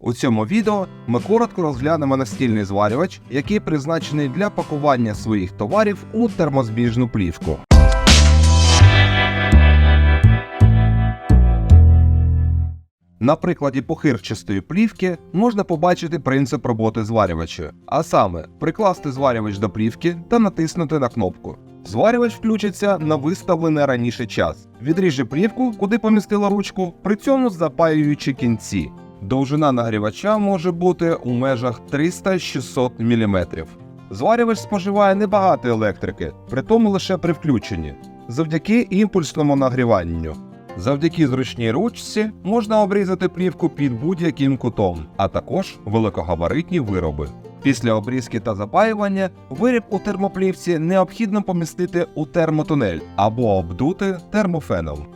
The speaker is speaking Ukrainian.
У цьому відео ми коротко розглянемо настільний зварювач, який призначений для пакування своїх товарів у термозбіжну плівку. На прикладі похирчастої плівки можна побачити принцип роботи зварювача, а саме прикласти зварювач до плівки та натиснути на кнопку. Зварювач включиться на виставлений раніше час. Відріже плівку, куди помістила ручку, при цьому запаюючи кінці. Довжина нагрівача може бути у межах 300-600 мм. Зварювач споживає небагато електрики, при тому лише при включенні, завдяки імпульсному нагріванню. Завдяки зручній ручці можна обрізати плівку під будь-яким кутом, а також великогабаритні вироби. Після обрізки та запаювання виріб у термоплівці необхідно помістити у термотунель або обдути термофеном.